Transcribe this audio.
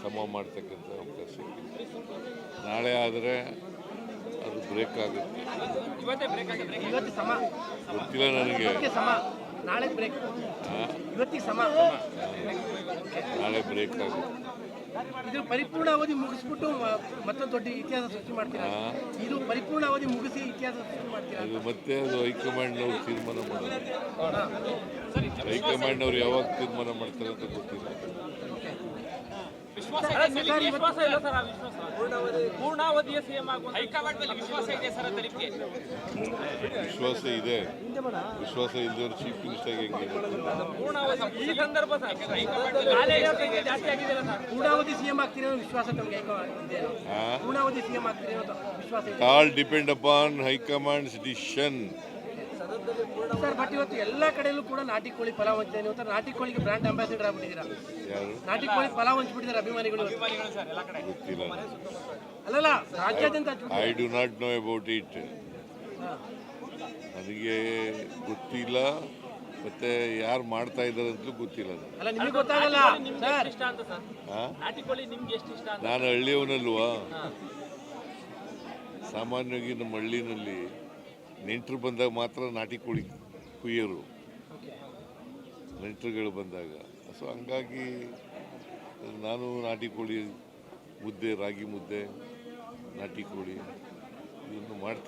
ಸಮ ಮಾಡ್ತಕ್ಕಂಥ ಅವಕಾಶ ನಾಳೆ ಆದರೆ ಅದು ಬ್ರೇಕ್ ಆಗುತ್ತೆ. ಗೊತ್ತಿಲ್ಲ ನನಗೆ. ಸಮ. ನಾಳೆ ಬ್ರೇಕ್ ಆ, ಇವತ್ತಿಗೆ ಸಮ. ನಾಳೆ ಬ್ರೇಕ್ ಆಗುತ್ತೆ. ಇದು ಪರಿಪೂರ್ಣ ಅವಧಿ ಮುಗಿಸ್ಬಿಟ್ಟು ಮತ್ತೊಂದು ದೊಡ್ಡ ಇತಿಹಾಸ ಸೃಷ್ಟಿ ಮಾಡ್ತೀರಾ? ಇದು ಪರಿಪೂರ್ಣ ಅವಧಿ ಮುಗಿಸಿ ಇತಿಹಾಸ ಸೃಷ್ಟಿ ಮಾಡ್ತೀರಾ? ಅದು ಮತ್ತೆ ಅದು ಹೈಕಮಾಂಡ್ನವ್ರು ತೀರ್ಮಾನ ಮಾಡೋದು. ಹೈಕಮಾಂಡ್ನವ್ರು ಯಾವಾಗ ತೀರ್ಮಾನ ಮಾಡ್ತಾರೆ ಅಂತ ಗೊತ್ತಿಲ್ಲ. ವಿಶ್ವಾಸ ಇಲ್ಲ ಸರ್ ಆ ವಿಶ್ವಾಸ ಪೂರ್ಣಾವಧಿಯ ಸಿಎಂ ಆಗುವ ಹೈಕಮಾಂಡ್ ವಿಶ್ವಾಸ ಇದೆ ಸರ್ ನಿಮಗೆ ವಿಶ್ವಾಸ ಇದೆ ವಿಶ್ವಾಸ ಚೀಫ್ ಮಿನಿಸ್ಟರ್ ಹೆಂಗೆ ಪೂರ್ಣಾವಧಿ ಈ ಸಂದರ್ಭ ಸರ್ ಹೈಕಮಾಂಡ್ ಜಾಸ್ತಿ ಆಗಿದೆ ಸರ್ ಪೂರ್ಣಾವಧಿ ಸಿಎಂ ಆಗ್ತೀರಿ ವಿಶ್ವಾಸ ತಮಗೆ ಪೂರ್ಣಾವಧಿ ಸಿಎಂ ಆಗ್ತೀರಿ ವಿಶ್ವಾಸ all depend upon high command's decision. Sir but ಇವತ್ತು ಎಲ್ಲ ಕಡೆಯಲ್ಲೂ ಕೂಡ ನಾಟಿ ಕೋಳಿ ಪಲಾವ್ ಹಂಚಿದೆ ಇವತ್ತು ನಾಟಿ ಕೋಳಿಗೆ ಬ್ರ್ಯಾಂಡ್ ಅಂಬಾಸಿಡರ್ ಆಗ್ಬಿಟ್ಟಿದ್ದೀರಾ? ಯಾರು? ನಾಟಿ ಕೋಳಿ ಪಲಾವ್ ಹಂಚ್ಬಿಟ್ಟಿದ್ದಾರೆ ಅಭಿಮಾನಿಗಳು ಅಭಿಮಾನಿಗಳು ಸರ್ ಎಲ್ಲ ಕಡೆ. ಗೊತ್ತಿಲ್ಲ. ಅಲ್ಲಲ್ಲ ರಾಜ್ಯಾದ್ಯಂತ. I do not know about it ನನಗೆ ಗೊತ್ತಿಲ್ಲ ಮತ್ತೆ ಯಾರು ಮಾಡ್ತಾ ಇದ್ದಾರೆ ಅಂತಲೂ ಗೊತ್ತಿಲ್ಲ ನನಗೆ. ಅಲ್ಲ ನಿಮಗೆ ಗೊತ್ತಾಗಲ್ಲ. ಸರ್. ಎಷ್ಟು ಇಷ್ಟ ಅಂತ ಸರ್? ನಾಟಿ ಕೋಳಿ ನಿಮ್ಗೆ ಎಷ್ಟು ಇಷ್ಟ ನಾನು ಹಳ್ಳಿಯವನಲ್ವಾ? ಸಾಮಾನ್ಯವಾಗಿ ನಮ್ಮ ಹಳ್ಳಿನಲ್ಲಿ ನೆಂಟರು ಬಂದಾಗ ಮಾತ್ರ ನಾಟಿ ಕೋಳಿ ಕುಯ್ಯರು. ನೆಂಟರುಗಳು ಬಂದಾಗ. ಸೊ ಹಂಗಾಗಿ ನಾನು ನಾಟಿ ಕೋಳಿ ಮುದ್ದೆ, ರಾಗಿ ಮುದ್ದೆ, ನಾಟಿ ಕೋಳಿ ಇದನ್ನು ಮಾಡ್ತೀನಿ